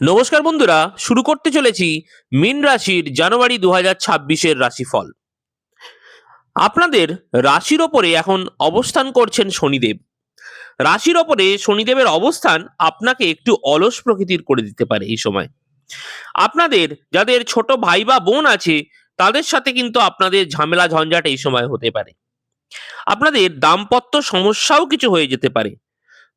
নমস্কার বন্ধুরা, শুরু করতে চলেছি মীন রাশির জানুয়ারি দু হাজার ছাব্বিশের রাশিফল। আপনাদের রাশির ওপরে এখন অবস্থান করছেন শনিদেব। রাশির ওপরে শনিদেবের অবস্থান আপনাকে একটু অলস প্রকৃতির করে দিতে পারে এই সময়। আপনাদের, যাদের ছোট ভাই বা বোন আছে, তাদের সাথে কিন্তু আপনাদের ঝামেলা ঝঞ্ঝাট এই সময় হতে পারে। আপনাদের দাম্পত্য সমস্যাও কিছু হয়ে যেতে পারে।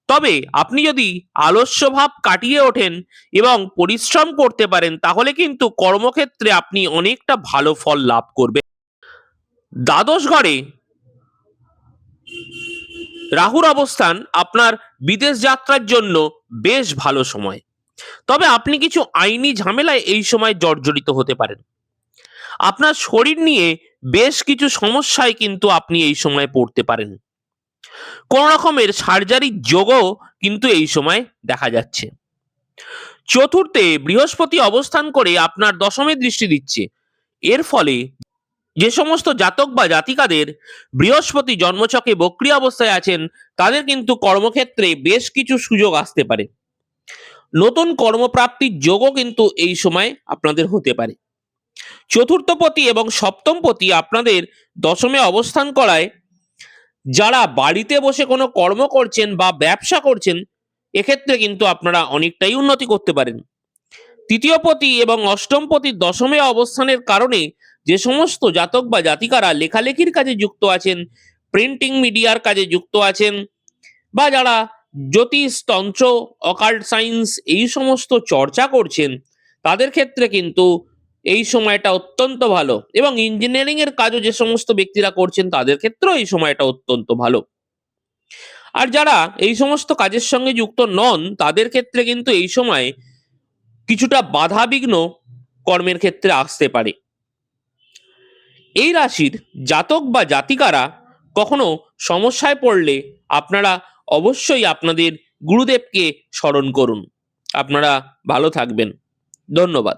তবে আপনি যদি আলস্য ভাব কাটিয়ে ওঠেন এবং পরিশ্রম করতে পারেন, তাহলে কিন্তু কর্মক্ষেত্রে আপনি অনেকটা ভালো ফল লাভ করবেন। দ্বাদশ ঘরে রাহুর অবস্থান আপনার বিদেশ যাত্রার জন্য বেশ ভালো সময়। তবে আপনি কিছু আইনি ঝামেলায় এই সময় জর্জরিত হতে পারেন। আপনার শরীর নিয়ে বেশ কিছু সমস্যায় কিন্তু আপনি এই সময় পড়তে পারেন। কোন রকমের সার্জারির যোগও কিন্তু এই সময় দেখা যাচ্ছে। চতুর্থে বৃহস্পতি অবস্থান করে আপনার দশমে দৃষ্টি দিচ্ছে। এর ফলে যে সমস্ত জাতক বা জাতিকাদের বৃহস্পতি জন্মচকে বক্রিয় অবস্থায় আছেন, তাদের কিন্তু কর্মক্ষেত্রে বেশ কিছু সুযোগ আসতে পারে। নতুন কর্মপ্রাপ্তির যোগও কিন্তু এই সময় আপনাদের হতে পারে। চতুর্থপতি এবং সপ্তমপতি আপনাদের দশমে অবস্থান করায় যারা বাড়িতে বসে কোনো কর্ম করছেন বা ব্যবসা করছেন, এক্ষেত্রে কিন্তু আপনারা অনেকটাই উন্নতি করতে পারেন। তৃতীয় পতি এবং অষ্টম পতির দশমে অবস্থানের কারণে যে সমস্ত জাতক বা জাতিকারা লেখালেখির কাজে যুক্ত আছেন প্রিন্টিং মিডিয়ার কাজে যুক্ত আছেন, বা যারা জ্যোতিষ, তন্ত্র অকাল্ট সায়েন্স এই সমস্ত চর্চা করছেন, তাদের ক্ষেত্রে কিন্তু এই সময়টা অত্যন্ত ভালো। এবং ইঞ্জিনিয়ারিং এর কাজও যে সমস্ত ব্যক্তিরা করছেন, তাদের ক্ষেত্রেও এই সময়টা অত্যন্ত ভালো। আর যারা এই সমস্ত কাজের সঙ্গে যুক্ত নন, তাদের ক্ষেত্রে কিন্তু এই সময় কিছুটা বাধাবিঘ্ন কর্মের ক্ষেত্রে আসতে পারে। এই রাশির জাতক বা জাতিকারা কখনো সমস্যায় পড়লে আপনারা অবশ্যই আপনাদের গুরুদেবকে স্মরণ করুন। আপনারা ভালো থাকবেন। ধন্যবাদ।